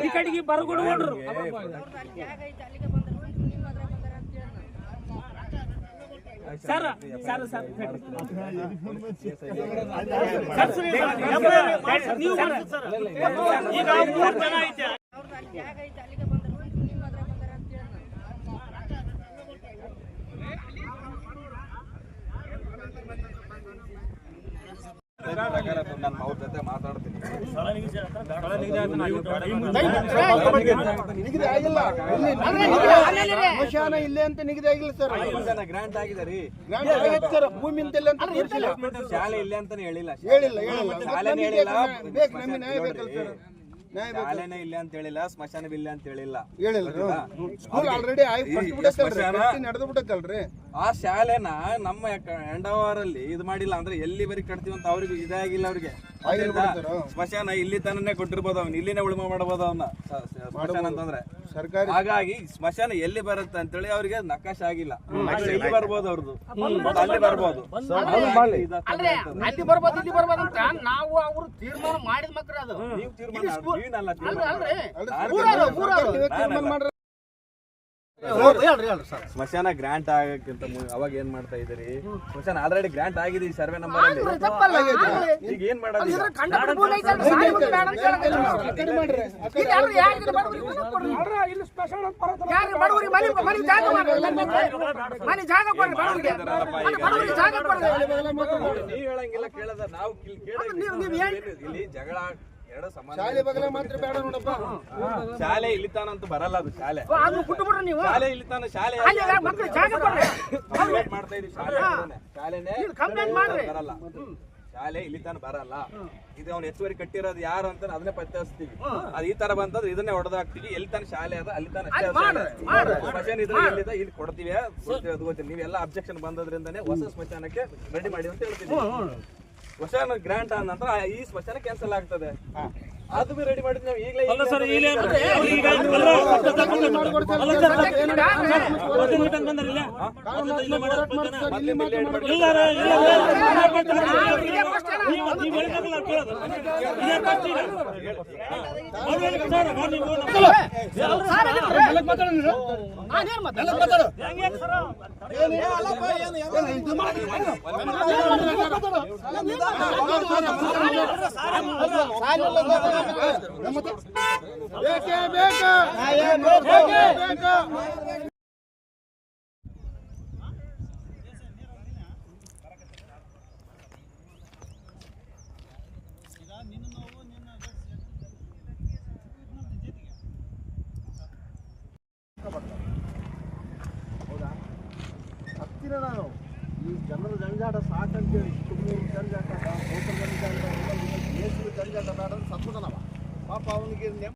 ಈ ಕಡೆಗೆ ಬರಗುಡು ಹೊಡ್ರು ಸರ್ ಸರ್ ಸರ್ ನೀವು ಈಗ ಮೂರು ಜನ ಐತೆ ನಾನು ಅವ್ರ ಜೊತೆ ಮಾತಾಡ್ತೀನಿ. ಸ್ಮಶಾನ ಇಲ್ಲೇ ಅಂತ ನಿಗದಿ ಆಗಿಲ್ಲ ಸರ್ ಗ್ರಾಂಟ್ ಆಗಿದೆ ರೀ ಗ್ರಾಂಟ್ ಆಗೈತೆ ಸರ್. ಭೂಮಿ ಇಲ್ಲ ಅಂತ ಶಾಲೆ ಇಲ್ಲೇ ಅಂತಾನೆ ಹೇಳಿಲ್ಲ. ಹೇಳಿಲ್ಲ ಹೇಳಿಲ್ಲ. ಶಾಲೆ ಹೇಳಿಲ್ಲ. ಬೇಕು ನಮಗೆ ನ್ಯಾಯ ಬೇಕಲ್ಲ ಸರ್. ಶಾಲೆನೇ ಇಲ್ಲ ಅಂತ ಹೇಳಿಲ್ಲ ಸ್ಮಶಾನ ಇಲ್ಲ ಅಂತ ಹೇಳಿಲ್ಲ. ಹೇಳಿಲ್ಲ. ಸ್ಕೂಲ್ ಆಲ್ರೆಡಿ ನಡೆದು ಬಿಡತ್ತಲ್ರಿ ಆ ಶಾಲೆನ ನಮ್ಮ ಎಂಡವರಲ್ಲಿ ಇದು ಮಾಡಿಲ್ಲ ಅಂದ್ರೆ ಎಲ್ಲಿ ಬರೀ ಕಟ್ತೀವಿ ಅಂತ ಅವ್ರಿಗೆ ಇದಾಗಿಲ್ಲ ಅವ್ರಿಗೆ. ಆಗಿಲ್ಲ ಆದ್ರಿಂದ ಸ್ಮಶಾನ ಇಲ್ಲಿ ತನನೇ ಕೊಟ್ಟಿರ್ಬೋದು ಅವ್ನು. ಇಲ್ಲಿನೇ ಉಳುಮೆ ಮಾಡಬಹುದು ಅವನ್ನ ಸ್ಮಶಾನ ಅಂತಂದ್ರೆ ಸರ್ಕಾರಿ ಹಾಗಾಗಿ ಸ್ಮಶಾನ ಎಲ್ಲಿ ಬರುತ್ತೆ ಅಂತೇಳಿ ಅವ್ರಿಗೆ ನಕಾಶ ಆಗಿಲ್ಲ ಎಲ್ಲಿ ಬರ್ಬೋದು ಅವ್ರದ್ದು ಅಲ್ಲಿ ಬರ್ಬೋದು. ಅಲ್ರಿ ಅಲ್ಲಿ ಬರ್ಬೋದು ಇಲ್ಲಿ ಬರ್ಬೋದು ಅಂತ ನಾವು ಅವರು ತೀರ್ಮಾನ ಮಾಡಿದ ಮಕ್ಕಳು ಅದು. ನೀವು ತೀರ್ಮಾನ ನೀನಲ್ಲ ತೀರ್ಮಾನ. ಮಾಡ್ರಿ ಸ್ಮಶಾನ ಗ್ರಾಂಟ್ ಆಗಕ್ಕಿಂತ ಅವಾಗ ಏನ್ ಮಾಡ್ತಾ ಇದ್ರಿ ಸ್ಮಶಾನ ಆಲ್ರೆಡಿ ಗ್ರಾಂಟ್ ಆಗಿದೆ ಈ ಸರ್ವೆ ನಂಬರ್ ಅಲ್ಲಿ. ಈಗ ಏನ್ ಮಾಡೋದು ನೀವು ಹೇಳಂಗಿಲ್ಲ ಕೇಳದ ನಾವು ಇಲ್ಲಿ ಜಗಳ ಶಾಲೆ ಬಗ್ಗೆ ಮಾತ್ರ ಬೇಡ ನೋಡಪ್ಪ. ಶಾಲೆ ಇಲ್ಲಿತಾನಂತೂ ಬರಲ್ಲ ಅದು ಶಾಲೆ. ಅದು ಬಿಟ್ಟು ನೀವು. ಶಾಲೆ ಇಲ್ಲಿತಾನ ಶಾಲೆ ಅಲ್ಲಿ ಮಕ್ಳಿಗೆ ಜಾಗ ಕೊಡ್ರಿ. ಕಂಪ್ಲೇಂಟ್ ಮಾಡ್ತಾ ಇದೀವಿ ಶಾಲೆ. ಶಾಲೆನೇ ಇಲ್ಲಿ complaint ಮಾಡ್ರಿ. ಬರಲ್ಲ. ಶಾಲೆ ಇಲ್ಲಿ ತಾನ ಬರಲ್ಲ ಇದು ಅವ್ನು ಹೆಚ್ಚುವರಿ ಕಟ್ಟಿರೋದು ಯಾರು ಅಂತ ಅದನ್ನೇ ಪತ್ತೆ ಹಚ್ತೀವಿ ಅದು ಈ ತರ ಬಂತಂದ್ರೆ ಇದನ್ನೇ ಹೊಡೆದಾಕ್ತಿವಿ. ಎಲ್ಲಿ ತಾನ ಶಾಲೆ ಅದ ಅಲ್ಲಿ ತಾನ. ಸ್ಮಶಾನ ಇದ್ರೆ ಎಲ್ಲಿದೆ ಇಲ್ಲಿ ಕೊಡ್ತೀವಿ. ಕೊಡ್ತೀವಿ ಅದು ಗೊತ್ತಿಲ್ಲ ನೀವೆಲ್ಲ ಅಬ್ಜೆಕ್ಷನ್ ಬಂದದ್ರಿಂದನೇ ಹೊಸ ಸ್ಮಶಾನಕ್ಕೆ ರೆಡಿ ಮಾಡಿ ಅಂತ ಹೇಳ್ತೀವಿ ಸ್ಮಶಾನ ಗ್ರಾಂಟ್ ಆದ ನಂತರ ಈ ಸ್ಮಶಾನ ಕ್ಯಾನ್ಸಲ್ ಆಗ್ತದೆ ಅದು ಬಿ ರೆಡಿ ಮಾಡಿದ್ ನಾವು ಈಗಲೇ ಅಲ್ಲ ಸರ್ ಇಲ್ಲ ಬೇಕೇ ಬೇಕು? ಬೇಕೇ ಬೇಕು? ಹತ್ತಿರ ನಾನು ಈ ಜನರ ಜಂಜಾಟ ಸಾಕಂತೇಳಿ ತುಮೂರು ಜಂಜಾಟ ಗೋಕುಲ ಜಂಜಾಟ ದೇಶದ ಜಂಜಾಟ ಬೇಡ ಸತ್ತದ ನಾವ ಪಾಪ ಅವನಿಗೆ ನೆಮ್ಮದಿ